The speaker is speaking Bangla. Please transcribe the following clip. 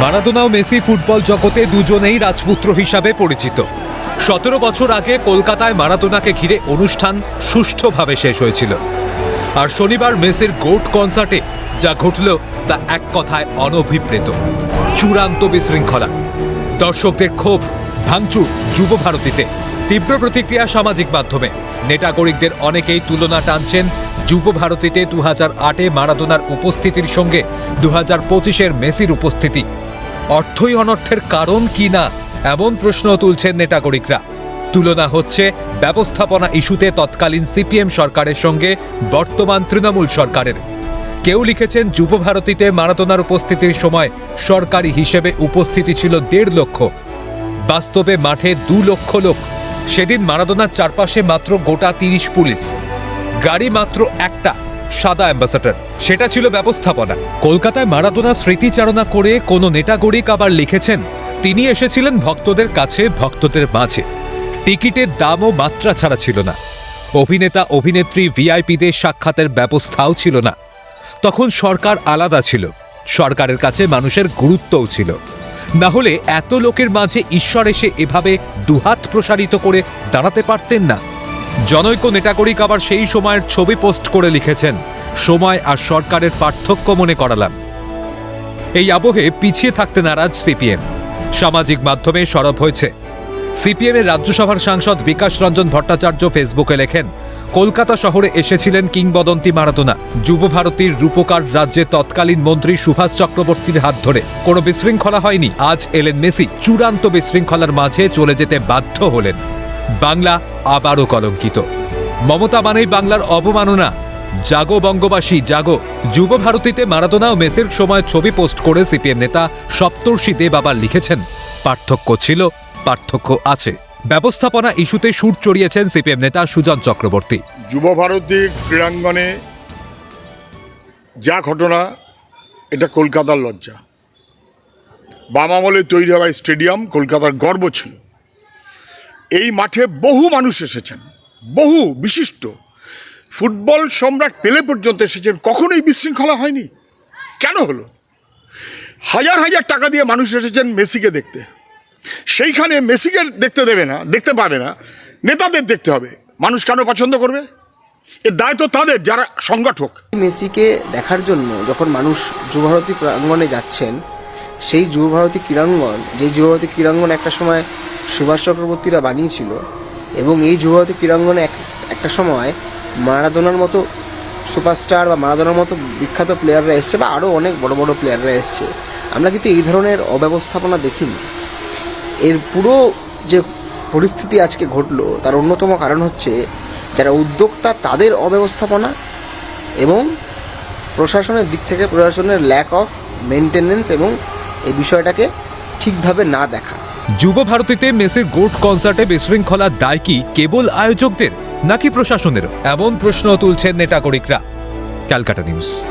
মারাদোনা মেসি ফুটবল জগতে দুজনেই রাজপুত্র হিসাবে পরিচিত। সতেরো বছর আগে কলকাতায় মারাদোনাকে ঘিরে অনুষ্ঠান সুষ্ঠুভাবে শেষ হয়েছিল। আর শনিবার মেসির গোট কনসার্টে যা ঘটল তা এক কথায় অনভিপ্রেত। চূড়ান্ত বিশৃঙ্খলা। দর্শকদের ক্ষোভ, ভাঙচুর যুব ভারতীতে। তীব্র প্রতিক্রিয়া সামাজিক মাধ্যমে। নেটাগরিকদের অনেকেই তুলনা টানছেন যুব ভারতীতে দু হাজার আটে মারাদোনার উপস্থিতির সঙ্গে দু হাজার পঁচিশের মেসির উপস্থিতি। অর্থই অনর্থের কারণ কি না, এমন প্রশ্ন তুলছেন নেটাগরিকরা তুলনা হচ্ছে ব্যবস্থাপনা ইস্যুতে তৎকালীন সিপিএম সরকারের সঙ্গে বর্তমান তৃণমূল সরকারের। কেউ লিখেছেন, যুব ভারতীতে মারাদোনার উপস্থিতির সময় সরকারি হিসেবে উপস্থিতি ছিল দেড় লক্ষ। বাস্তবে মাঠে দু লক্ষ লোক। সেদিন মারাদোনার চারপাশে মাত্র গোটা তিরিশ পুলিশ। গাড়ি মাত্র একটা। সাদা অ্যাম্বাসাডার। সেটা ছিল ব্যবস্থাপনা। কলকাতায় মারাদোনা স্মৃতিচারণা করে কোনো নেটাগরিক আবার লিখেছেন, তিনি এসেছিলেন ভক্তদের কাছে, ভক্তদের মাঝে। টিকিটের দামও মাত্রা ছাড়া ছিল না। অভিনেতা, অভিনেত্রী, ভিআইপিদের সাক্ষাতের ব্যবস্থাও ছিল না। তখন সরকার আলাদা ছিল। সরকারের কাছে মানুষের গুরুত্বও ছিল। না হলে এত লোকের মাঝে ঈশ্বর এসে এভাবে দুহাত প্রসারিত করে দাঁড়াতে পারতেন না। জনৈক নেটাকরিক আবার সেই সময়ের ছবি পোস্ট করে লিখেছেন, সময় আর সরকারের পার্থক্য মনে করালাম। এই আবহে পিছিয়ে থাকতে নারাজ সিপিএম। সামাজিক মাধ্যমে সরব হয়েছে। সিপিএম এর রাজ্যসভার সাংসদ বিকাশ রঞ্জন ভট্টাচার্য ফেসবুকে লেখেন, কলকাতা শহরে এসেছিলেন কিংবদন্তি মারাদোনা যুব ভারতীর রূপকার রাজ্যে তৎকালীন মন্ত্রী সুভাষ চক্রবর্তীর হাত ধরে। কোনো বিশৃঙ্খলা হয়নি। আজ এলেন মেসি। চূড়ান্ত বিশৃঙ্খলার মাঝে চলে যেতে বাধ্য হলেন। বাংলা আবারও কলঙ্কিত। মমতা মানেই বাংলার অবমাননা। জাগো বঙ্গবাসী, জাগো। যুব ভারতীতে মারাদোনা ও মেসির সময় ছবি পোস্ট করে সিপিএম নেতা সপ্তর্ষি দেব আবার লিখেছেন, পার্থক্য ছিল, পার্থক্য আছে। ব্যবস্থাপনা ইস্যুতে সুর চড়িয়েছেন সিপিএম নেতা সুজন চক্রবর্তী। যুব ভারতী ক্রীড়াঙ্গনে যা ঘটনা, এটা কলকাতার লজ্জা। বাম আমলে তৈরি হওয়া স্টেডিয়াম কলকাতার গর্ব ছিল। এই মাঠে বহু মানুষ এসেছেন, বহু বিশিষ্ট। ফুটবল সম্রাট পেলে পর্যন্ত এসেছেন। কখনোই বিশৃঙ্খলা হয়নি? কেন হলো? হাজার হাজার টাকা দিয়ে মানুষ এসেছেন মেসিকে দেখতে। সেইখানে মেসিকে দেখতে দেবে না, দেখতে পাবে না। নেতাদের দেখতে হবে। মানুষ কেন পছন্দ করবে? এর দায় তো তাদের, যারা সংগঠক। মেসিকে দেখার জন্য যখন মানুষ যুবভারতী প্রাঙ্গণে যাচ্ছেন, সেই যুবভারতী ক্রীড়াঙ্গন, যে যুবভারতী ক্রীড়াঙ্গন একটা সময় সুভাষ চক্রবর্তীরা বানিয়েছিল এবং এই যুবভারতী ক্রীড়াঙ্গনে এক একটা সময় মারাদোনার মতো সুপারস্টার বা মারাদোনার মতো বিখ্যাত প্লেয়াররা এসছে বা আরও অনেক বড় বড় প্লেয়াররা এসছে। আমরা কিন্তু এই ধরনের অব্যবস্থাপনা দেখিনি। এর পুরো যে পরিস্থিতি আজকে ঘটলো, তার অন্যতম কারণ হচ্ছে যারা উদ্যোক্তা, তাদের অব্যবস্থাপনা এবং প্রশাসনের দিক থেকে প্রশাসনের ল্যাক অফ মেনটেনেন্স এবং এই বিষয়টাকে ঠিকভাবে না দেখা। যুব ভারতীতে মেসির গোট কনসার্টে বিশৃঙ্খলার দায় কি কেবল আয়োজকদের নাকি প্রশাসনেরও? এমন প্রশ্ন তুলছেন নেটাগরিকরা ক্যালকাটা নিউজ।